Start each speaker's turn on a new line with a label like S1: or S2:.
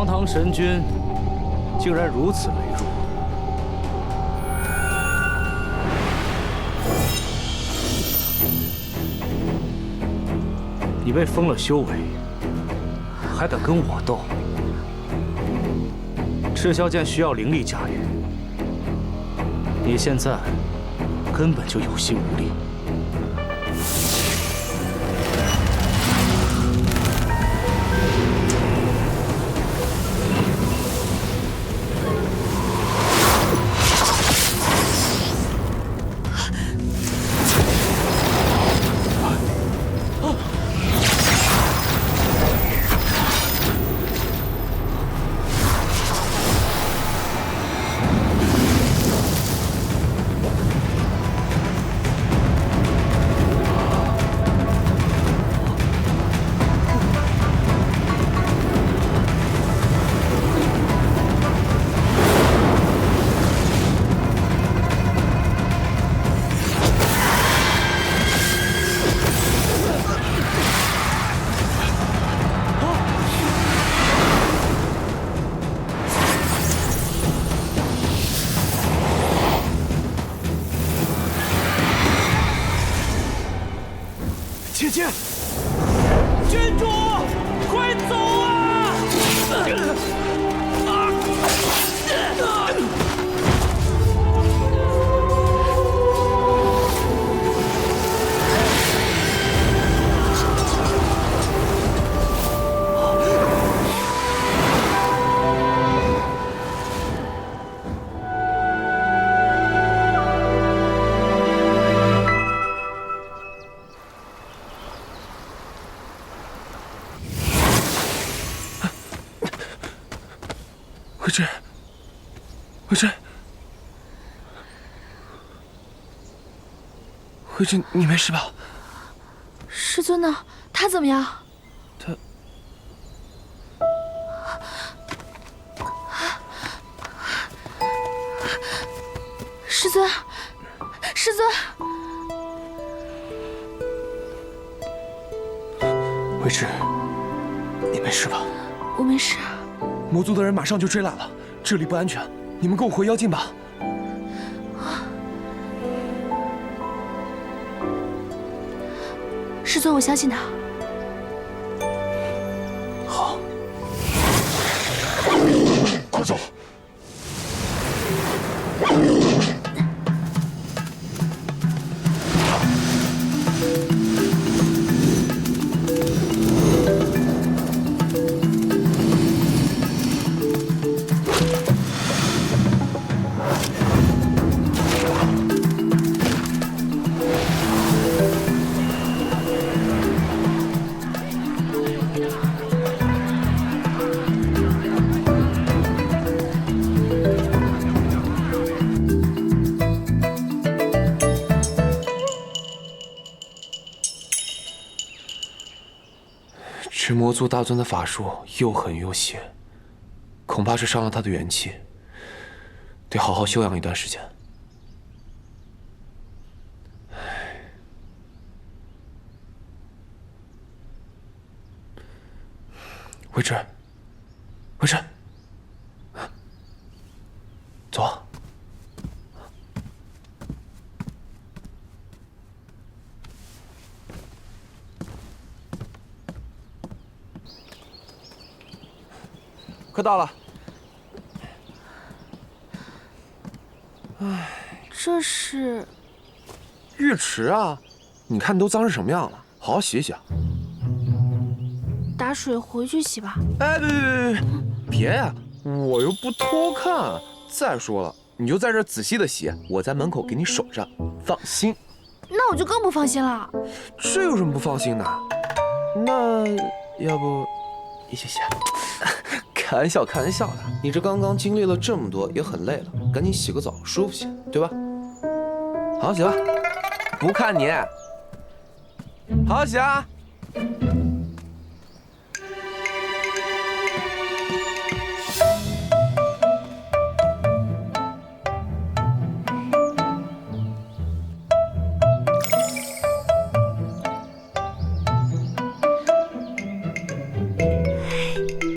S1: 堂堂神君，竟然如此羸弱。你被封了修为，还敢跟我斗？赤霄剑需要灵力驾驭，你现在根本就有心无力。
S2: 姐姐，
S1: 郡主，
S2: 慧芝，慧芝，慧芝，你没事吧？
S3: 师尊呢？他怎么样？
S2: 他
S3: 师尊，师尊，
S2: 慧芝，你没事吧？
S3: 我没事。
S2: 魔族的人马上就追来了，这里不安全，你们跟我回妖境吧。
S3: 师尊，我相信他。
S2: 这魔族大尊的法术又狠又邪，恐怕是伤了他的元气，得好好休养一段时间。慧芝，慧芝，走啊。快到了。
S3: 哎这是
S2: 浴池啊，你看都脏成什么样了，好好洗洗啊！
S3: 打水回去洗吧。
S2: 哎，别别别别别呀！我又不偷看。再说了，你就在这仔细的洗，我在门口给你守着，放心。
S3: 那我就更不放心了。
S2: 这有什么不放心的？那要不一起洗？开玩笑，开玩笑的。你这刚刚经历了这么多，也很累了，赶紧洗个澡，舒服些，对吧？好好洗吧，不看你，好好洗啊！